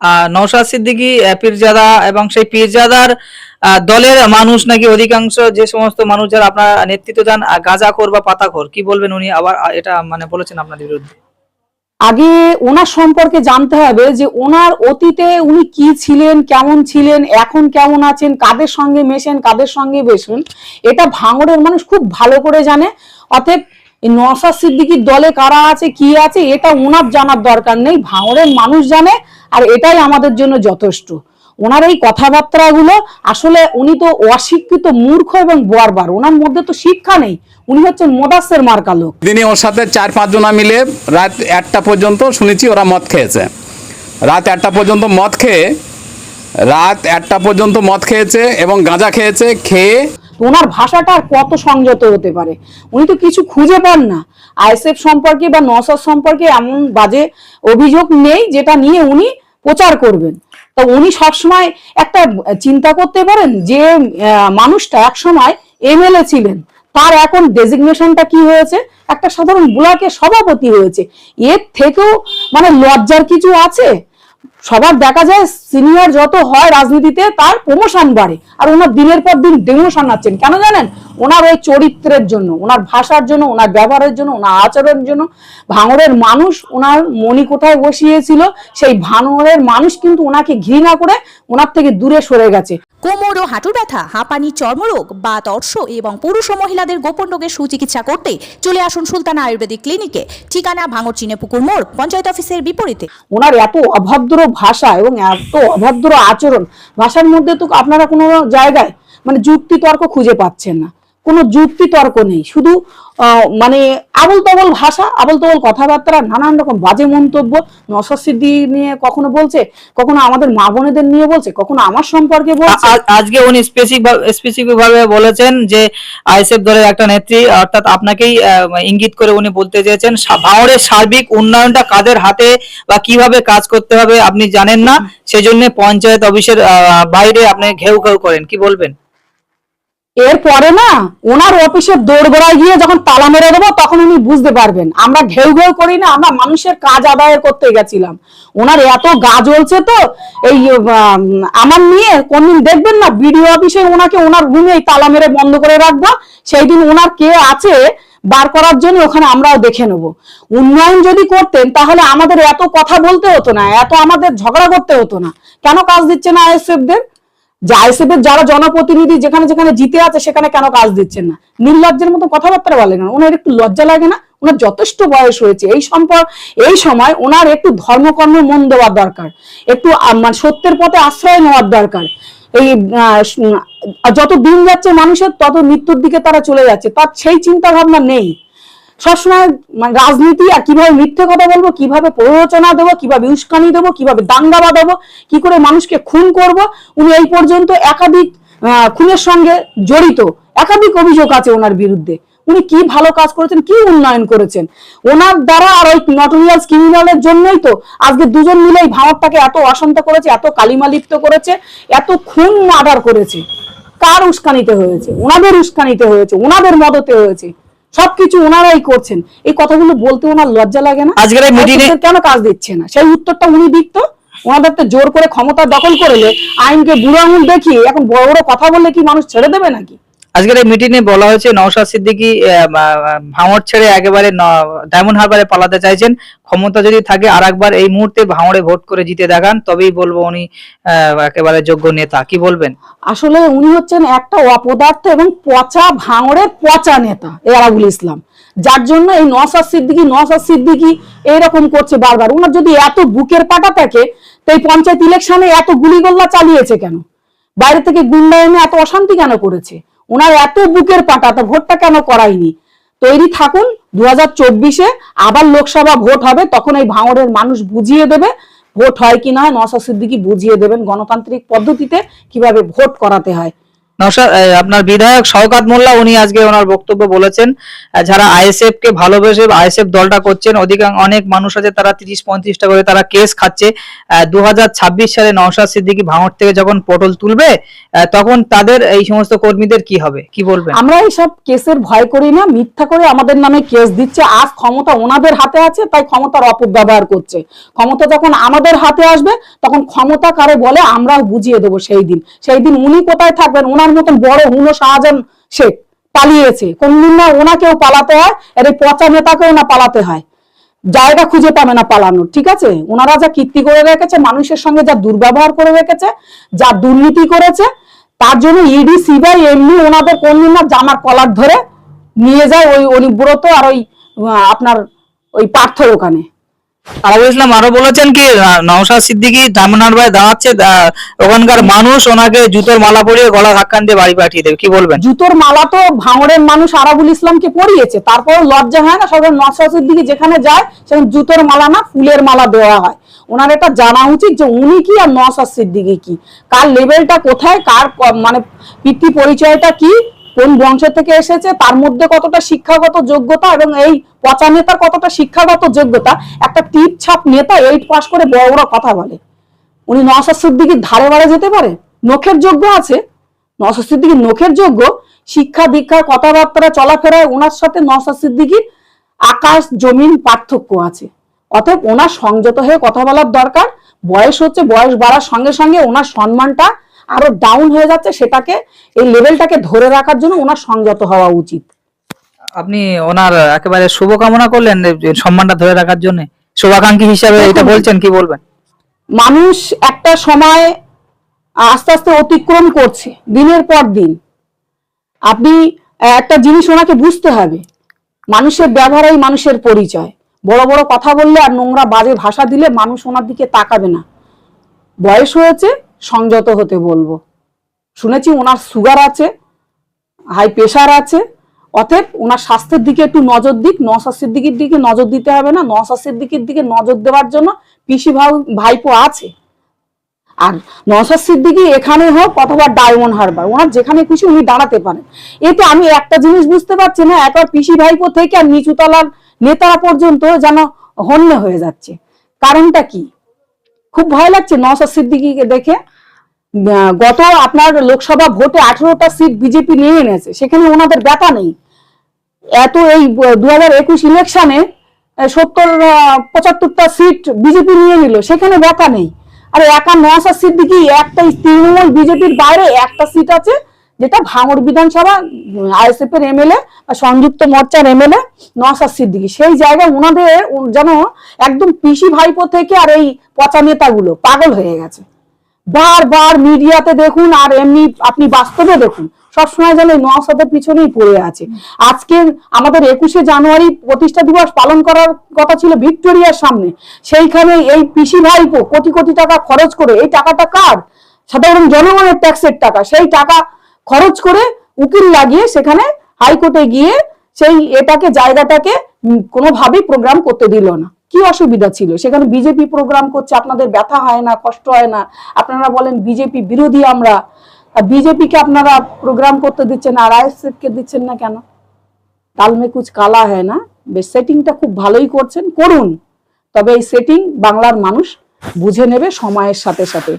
আহ, নওশাদ সিদ্দিকী পীরজাদা এবং সেই পীরজাদার দলের মানুষ নাকি অধিকাংশ যে সমস্ত মানুষ যারা আপনার নেতৃত্ব দেন গাঁজাখোর বা পাতাখোর কি বলবেন উনি? আবার এটা মানে বলেছেন আপনাদের বিরুদ্ধে। আগে ওনার সম্পর্কে জানতে হবে যে ওনার অতীতে উনি কি ছিলেন কেমন ছিলেন এখন কেমন আছেন কাদের সঙ্গে মেশেন কাদের সঙ্গে বেশেন এটা ভাঙড়ের মানুষ খুব ভালো করে জানে। অতএব নওশাদ সিদ্দিকির দলে কারা আছে কি আছে এটা ওনার জানার দরকার নেই। ভাঙড়ের মানুষ জানে আর এটাই আমাদের জন্য যথেষ্ট। ওনার এই কথাবার্তাগুলো আসলে উনি তো অশিক্ষিত মূর্খ এবং বর্বার ওনার মধ্যে তো শিক্ষা নেই। উনি হচ্ছেন মোদাসের মার্কা লোক। দিনে ওর সাথে চার পাঁচজনা মিলে রাত একটা পর্যন্ত শুনেছি ওরা মদ খেয়েছে। রাত একটা পর্যন্ত মদ খেয়ে রাত একটা পর্যন্ত মদ খেয়েছে এবং গাঁজা খেয়েছে খেয়ে ওনার ভাষাটা আর কত সংযত হতে পারে? উনি তো কিছু খুঁজে পান না। আইএসএফ সম্পর্কে বা নসর সম্পর্কে এমন বাজে অভিযোগ নেই যেটা নিয়ে উনি প্রচার করবেন। তো উনি সবসময় একটা চিন্তা করতে পারেন যে মানুষটা একসময় এমএলএ ছিলেন। তার এখন ডেজিগনেশনটা কি হয়েছে? একটা সাধারণ ব্লকের সভাপতি হয়েছে। এর থেকেও মানে লজ্জার কিছু আছে। সবার দেখা যায় সিনিয়র যত হয় রাজনীতিতে তার প্রমোশন বাড়ে। আর ওনার দিনের পর দিন ডেমোশন আছেন কেন জানেন? ওনার ওই চরিত্রের জন্য ওনার ভাষার জন্য ওনার ব্যবহারের জন্য ওনার আচরণের জন্য ভাঙড়ের মানুষ ওনার মনি কোথায় বসিয়েছিল সেই ভাঙড়ের মানুষ কিন্তু ওনাকে ঘৃণা করে ওনার থেকে দূরে সরে গেছে। কোমর ও হাঁটু ব্যথা হাঁপানি চর্মরোগ বা তর্ষ এবং পুরুষ ও মহিলাদের গোপন রোগের সুচিকিৎসা করতে চলে আসুন সুলতানা আয়ুর্বেদিক ক্লিনিকে। ঠিকানা ভাঙর চিনেপুকুর মোড় পঞ্চায়েত অফিসের বিপরীতে। ওনার এত অভদ্র ভাষা এবং এত অভদ্র আচরণ ভাষার মধ্যে তো আপনারা কোনো জায়গায় মানে যুক্তি তর্ক খুঁজে পাচ্ছেন না। কোনো যুক্তি তর্ক নেই। শুধু মানে আবল তাবল ভাষা আবল তাবল কথাবার্তা নানান রকম বাজে মন্তব্য নসর সিদ্ধি নিয়ে কখনো বলছে কখনো আমাদের মা বোনেদের নিয়ে বলছে কখনো আমার সম্পর্কে বলছে। আজকে উনি স্পেসিফিক স্পেসিফিক ভাবে বলেছেন যে আইএসএফ দলের একটা নেত্রী অর্থাৎ আপনাকেই ইঙ্গিত করে উনি বলতে চেয়েছেন ভাঙড়ের সার্বিক উন্নয়নটা কাদের হাতে বা কীভাবে কাজ করতে হবে আপনি জানেন না সেজন্য পঞ্চায়েত অফিসের বাইরে আপনি ঘেউ ঘেউ করেন কি বলবেন? এরপরে না, ওনার অফিসের দৌড়গোড়ায় গিয়ে যখন তালা মেরে দেবো, তখন উনি বুঝতে পারবেন। আমরা ঘেউ ঘেউ করি না, আমরা মানুষের কাজ আদায় করতে গেছিলাম। ওনার এত গা জ্বলছে তো, এই আমার নিয়ে কোনদিন দেখবেন না, বিডিও অফিসে ওনাকে ওনার রুমে তালা মেরে বন্ধ করে রাখব। সেই দিন ওনার কে আছে বার করার জন্য ওখানে আমরাও দেখে নেব। উন্নয়ন যদি করতেন, তাহলে আমাদের এত কথা বলতে হতো না, এত আমাদের ঝগড়া করতে হতো না। কেন কাজ দিচ্ছে না আইএসএফ দের যে আইএসএফ এর যারা জনপ্রতিনিধি যেখানে যেখানে জিতে আছে, সেখানে কেন কাজ দিচ্ছেন না? নির্লজ্জের মতো কথাবার্তা বলে না। ওনার একটু লজ্জা লাগে না? ওনার যথেষ্ট বয়স হয়েছে। এই সম্পর্ক এই সময় ওনার একটু ধর্মকর্মে মন দেওয়ার দরকার। একটু মানে সত্যের পথে আশ্রয় নেওয়ার দরকার। এই যত দিন যাচ্ছে মানুষের, তত মৃত্যুর দিকে তারা চলে যাচ্ছে। তার সেই চিন্তা ভাবনা নেই। সবসময় মানে রাজনীতি আর কীভাবে মিথ্যে কথা বলব, কীভাবে প্ররোচনা দেবো, কীভাবে উস্কানি দেবো, কীভাবে দাঙ্গা বাঁধাবো, কি করে মানুষকে খুন করব, উনি এই পর্যন্ত একাধিক খুনের সঙ্গে জড়িত। একাধিক অভিযোগ আছে ওনার বিরুদ্ধে। উনি কি ভালো কাজ করেছেন, কি উন্নয়ন করেছেন? ওনার দ্বারা আর ওই নটোরিয়াস ক্রিমিনালের জন্যই তো আজকে দুজন মিলেই ভারতটাকে এত অশান্ত করেছে, এত কালিমা লিপ্ত করেছে, এত খুন মার্ডার করেছে। কার উস্কানিতে হয়েছে? ওনাদের উস্কানিতে হয়েছে, ওনাদের মদতে হয়েছে। সবকিছু ওনারাই করছেন। এই কথাগুলো বলতে ওনার লজ্জা লাগে না। আজকের এই কেন কাজ দিচ্ছে না? সেই উত্তরটা উনি দিক তো। ওনাদের তো জোর করে ক্ষমতা দখল করলে আইনকে বুড়ো আঙুল দেখিয়ে এখন বড় বড় কথা বললে কি মানুষ ছেড়ে দেবে নাকি? আজকের এই মিটিংয়ে বলা হয়েছে নওশাদ সিদ্দিকী ভাঙড় ছেড়ে একেবারে ডায়মন্ড হারবারে পালাতে চাইছেন। ক্ষমতা যদি থাকে আর একবার এই মুহূর্তে ভাঙড়ে ভোট করে জিতে দেখান, তবেই বলব উনি একেবারে যোগ্য নেতা। কি বলবেন? আসলে উনি হচ্ছেন একটা অপদার্থ এবং পচা ভাঙড়ের পচা নেতা এরাবুল ইসলাম। যার জন্য এই নসাদ সিদ্দিকি নসাদ সিদ্দিকি এইরকম করছে বারবার। ওনার যদি এত বুকের পাটা থাকে, তো এই পঞ্চায়েত ইলেকশনে এত গুলিগোল্লা চালিয়েছে কেন? বাইরে থেকে গুন্ডা এনে এত অশান্তি কেন করেছে? ওনার এত বুকের পাটা, তো ভোটটা কেন করায়নি তৈরি থাকুন দু হাজার চব্বিশে আবার লোকসভা ভোট হবে, তখন এই ভাঙড়ের মানুষ বুঝিয়ে দেবে ভোট হয় কি না হয় নসাদ সিদ্দিকি বুঝিয়ে দেবেন গণতান্ত্রিক পদ্ধতিতে কীভাবে ভোট করাতে হয়। নওশাদ আপনার বিধায়ক শওকাত মোল্লা, উনি আজকে ওনার বক্তব্য বলেছেন। যারা আইএসএফ কে ভালোবেসে আইএসএফ দলটা করছেন, অধিকাংশ অনেক মানুষ আছে, তারা তিরিশ পঁয়ত্রিশটা করে তারা কেস খাচ্ছে। দুহাজার ছাব্বিশ সালে নওশাদ সিদ্দিকী ভাঙড় থেকে যখন পটল তুলবে তখন তাদের এই সমস্ত কর্মীদের কি হবে? কি বলবেন? আমরা এইসব কেসের ভয় করি না, মিথ্যা করে আমাদের নামে কেস দিচ্ছে। আজ ক্ষমতা ওনাদের হাতে আছে, তাই ক্ষমতার অপব্যবহার করছে। ক্ষমতা যখন আমাদের হাতে আসবে, তখন ক্ষমতা কারে বলে আমরাও বুঝিয়ে দেবো সেই দিন। সেই দিন উনি কোথায় থাকবেন ওনার মতন বড় হুনো শাহজাহান শেখ পালিয়েছে। কোনদিন না ওনাকেও পালাতে হয় আর এই পচা নেতাকেও না পালাতে হয়। জায়গা খুঁজে পাবে না পালানোর, ঠিক আছে? ওনারা যা কীর্তি করে রেখেছে, মানুষের সঙ্গে যা দুর্ব্যবহার করে রেখেছে, যা দুর্নীতি করেছে, তার জন্য ইডি, সিবিআই, এমনি ওনাদের কোনদিন না জামার কলার ধরে নিয়ে যায় ওই অনিব্রত আর ওই আপনার ওই পার্থর ওখানে। আবু ইসলাম আরও বলেছেন কি নওশাদ সিদ্দিকী ভাই দাঁড়াচ্ছে ওখানকার মানুষ ওনাকে জুতোর মালা পরিয়ে গলা দিয়ে বাড়ি পাঠিয়ে দেবে, কি বলবেন? জুতোর মালা তো ভাঙড়ের মানুষ আরাবুল ইসলামকে পরিয়েছে তারপর লজ্জা হয় না সবাই নসাসের দিকে যেখানে যায়, সেখানে জুতোর মালা না, ফুলের মালা দেওয়া হয়। ওনার এটা জানা উচিত যে উনি কি আর নসাদ সিদ্দিকি কি? কার লেভেলটা কোথায়, কার মানে পিতৃ পরিচয়টা কি? কোন বংশ থেকে এসেছে, তার মধ্যে কতটা শিক্ষাগত যোগ্যতা এবং এই পচা নেতার কতটা শিক্ষাগত যোগ্যতা, একটা টিপ ছাপ নেতা এইট পাস করে বড় বড় কথা বলে। উনি নসাদ ধারে বাড়ে যেতে পারে? নখের যোগ্য আছে। নসাদ সিদ্দিকির নখের যোগ্য। শিক্ষা দীক্ষা কথাবার্তা চলাফেরায় ওনার সাথে নসাদ আকাশ জমিন পার্থক্য আছে। অতএব ওনার সংযত হয়ে কথা বলার দরকার। বয়স হচ্ছে, বয়স বাড়ার সঙ্গে সঙ্গে ওনার সম্মানটা আরও ডাউন হয়ে যাচ্ছে সেটাকে এই লেভেলটাকে ধরে রাখার জন্য ওনার সংযত হওয়া উচিত। আপনি ওনার একেবারে শুভকামনা করলেন সম্মানটা ধরে রাখার জন্য। শুভাকাঙ্ক্ষী হিসাবে এটা বলছেন কি বলবেন? মানুষ একটা সময় আস্তে আস্তে অতিক্রম করছে দিনের পর দিন। আপনি একটা জিনিস ওনাকে বুঝতে হবে মানুষের ব্যবহারেই মানুষের পরিচয়। বড় বড় কথা বললে আর নোংরা বাজে ভাষা দিলে মানুষ ওনার দিকে তাকাবে না। বয়স হয়েছে সংযত হতে বলব। শুনেছি ওনার সুগার আছে হাই প্রেশার আছে, অতএব ওনার স্বাস্থ্যের দিকে একটু নজর দিক নসাদ সিদ্দিকির দিকে নজর দিতে হবে না নসাদ সিদ্দিকির দিকে নজর দেওয়ার জন্য পিসি ভাই ভাইপো আছে। আর নসাদ সিদ্দিকি এখানে হোক অথবা ডায়মন্ড হারবার, ওনার যেখানে খুশি উনি দাঁড়াতে পারেন। এতে আমি একটা জিনিস বুঝতে পারছি না, একবার পিসি ভাইপো থেকে আর নিচুতলার নেতারা পর্যন্ত যেন হন্য হয়ে যাচ্ছে। কারণটা কি? খুব ভয় লাগছে নওসাদ সিদ্দিকিকে দেখে। গত আপনার লোকসভা ভোটে আঠেরোটা সিট বিজেপি নিয়ে এনেছে, সেখানে ওনাদের ব্যাপার নেই। এত এই দু হাজার একুশ ইলেকশনে সত্তর পঁচাত্তরটা সিট বিজেপি নিয়ে নিল, সেখানে ব্যাপার নেই। আর একা নশা সিদ্দিকি একটাই তৃণমূল বিজেপির বাইরে একটা সিট আছে যেটা ভাঙড় বিধানসভা আইএসএফ এর এমএলএ বা সংযুক্ত মোর্চার এমএলএ নশা সিদ্দিকি। সেই জায়গায় ওনাদের যেন একদম পিসি ভাইপো থেকে আর এই পচা নেতাগুলো পাগল হয়ে গেছে। বারবার মিডিয়াতে দেখুন আর এমনি আপনি বাস্তবে দেখুন, সবসময় যেন এই পিছনেই পড়ে আছে। আজকে আমাদের একুশে জানুয়ারি প্রতিষ্ঠা দিবস পালন করার কথা ছিল ভিক্টোরিয়ার সামনে। সেইখানে এই পিসি ভাইপো কোটি কোটি টাকা খরচ করে, এই টাকাটা কার? সাধারণ জনগণের ট্যাক্সের টাকা, সেই টাকা খরচ করে উকিল লাগিয়ে সেখানে হাইকোর্টে গিয়ে সেই এটাকে, জায়গাটাকে কোনোভাবেই প্রোগ্রাম করতে দিল না। কি অসুবিধা ছিল? সেখানে বিজেপি প্রোগ্রাম করছে, আপনাদের ব্যথা হয় না, কষ্ট হয় না। আপনারা বলেন বিজেপি বিরোধী আমরা। বিজেপিকে আপনারা প্রোগ্রাম করতে দিচ্ছেন আর আইএসএফ কে দিচ্ছেন না কেন? তালমে কুচ কালা হয় না। বেশ সেটিংটা খুব ভালোই করছেন, করুন। তবে এই সেটিং বাংলার মানুষ বুঝে নেবে সময়ের সাথে সাথে।